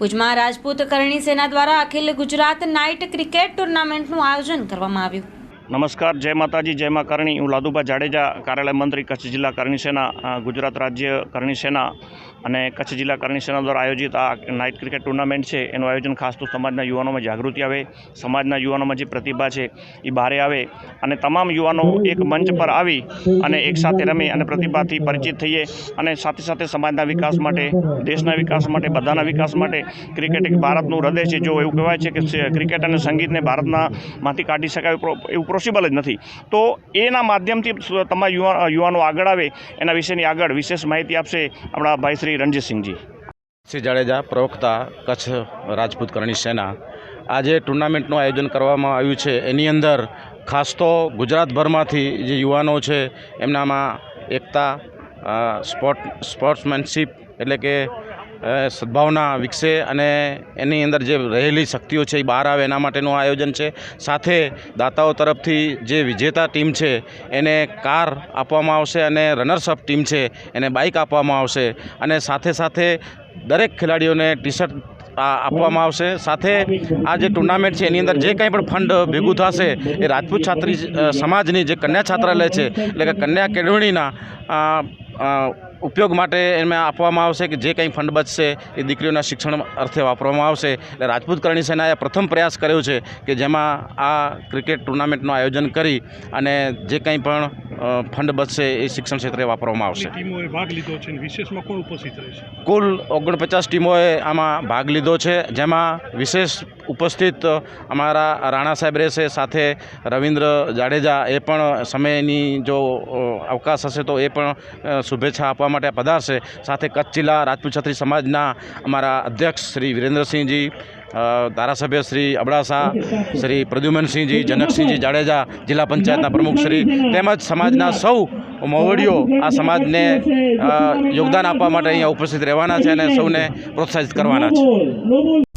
ભુજમાં રાજપૂત કરણી સેના દ્વારા અખિલ Gujarat night cricket ટુર્નામેન્ટનું આયોજન કરવામાં આવ્યું. નમસ્કાર, જય માતાજી, જય મા કરણી. હું લાદુભા જાડેજા, કાર્યાલય મંત્રી, કચ્છ જિલ્લા કરણી સેના ગુજરાત રાજ્ય કરણી સેના. અને કચ્છ જિલ્લા કરણી સેના દ્વારા આયોજિત આ નાઇટ ક્રિકેટ ટુર્નામેન્ટ છે, એનું આયોજન ખાસ તો સમાજના યુવાનોમાં જાગૃતિ આવે, સમાજના યુવાનોમાં જે પ્રતિભા છે એ બહારે આવે અને તમામ યુવાનો એક મંચ પર આવી અને એકસાથે રમી અને પ્રતિભાથી પરિચિત થઈએ અને સાથે સાથે સમાજના વિકાસ માટે, દેશના વિકાસ માટે, બધાના વિકાસ માટે ક્રિકેટ એક ભારતનું હૃદય છે. જો એવું કહેવાય છે કે ક્રિકેટ અને સંગીતને ભારતના માંથી કાઢી શકાય એવું પોસિબલ જ નથી. તો એના માધ્યમથી યુવા, યુવાનો આગળ આવે, એના વિશેની આગળ વિશેષ માહિતી આપશે આપણા ભાઈ શ્રી રણજીતસિંહજી. શ્રી જાડેજા, પ્રવક્તા, કચ્છ રાજપૂત કરણી સેના. આજે ટુર્નામેન્ટનું આયોજન કરવામાં આવ્યું છે. એની અંદર ખાસ તો ગુજરાતભરમાંથી જે યુવાનો છે, એમનામાં એકતા સ્પોર્ટ સ્પોર્ટ્સમેનશીપ એટલે કે સદ્ભાવના વિકસે અને એની અંદર જે રહેલી શક્તિઓ છે એ બહાર આવે એના માટેનું આયોજન છે. સાથે દાતાઓ તરફથી જે વિજેતા ટીમ છે એને કાર આપવામાં આવશે અને રનર્સઅપ ટીમ છે એને બાઇક આપવામાં આવશે અને સાથે સાથે દરેક ખેલાડીઓને ટી શર્ટ આપવામાં આવશે. સાથે આ જે ટુર્નામેન્ટ છે એની અંદર જે કંઈ પણ ફંડ ભેગું થશે એ રાજપૂત છાત્રી સમાજની જે કન્યા છાત્રાલય છે, એટલે કે કન્યા કેળવણીના ઉપયોગ માટે એને આપવામાં આવશે કે જે કંઈ ફંડ બચશે એ દીકરીઓના શિક્ષણ અર્થે વાપરવામાં આવશે. એટલે રાજપૂત કરણી સેનાએ પ્રથમ પ્રયાસ કર્યો છે કે જેમાં આ ક્રિકેટ ટુર્નામેન્ટનું આયોજન કરી અને જે કંઈ પણ ફંડ બચશે એ શિક્ષણ ક્ષેત્રે વાપરવામાં આવશે. ટીમોએ ભાગ લીધો છે વિશેષમાં કોણ ઉપસ્થિત રહેશે કુલ ઓગણપચાસ ટીમોએ આમાં ભાગ લીધો છે જેમાં વિશેષ ઉપસ્થિત અમારા રાણા સાહેબ રહેશે સાથે રવિન્દ્ર જાડેજા એ પણ સમયની જો અવકાશ હશે તો એ પણ શુભેચ્છા આપવા માટે પધારશે સાથે કચ્છ જિલ્લા રાજપૂત છત્રી સમાજના અમારા અધ્યક્ષ શ્રી વિરેન્દ્રસિંહજી ધારાસભ્ય શ્રી અબડાસા, શ્રી પ્રદ્યુમનસિંહજી, જનકસિંહજી જાડેજા, જિલ્લા પંચાયતના પ્રમુખ શ્રી તેમજ સમાજના સૌ મોવડીઓ આ સમાજને યોગદાન આપવા માટે અહીંયા ઉપસ્થિત રહેવાના છે અને સૌને પ્રોત્સાહિત કરવાના છે.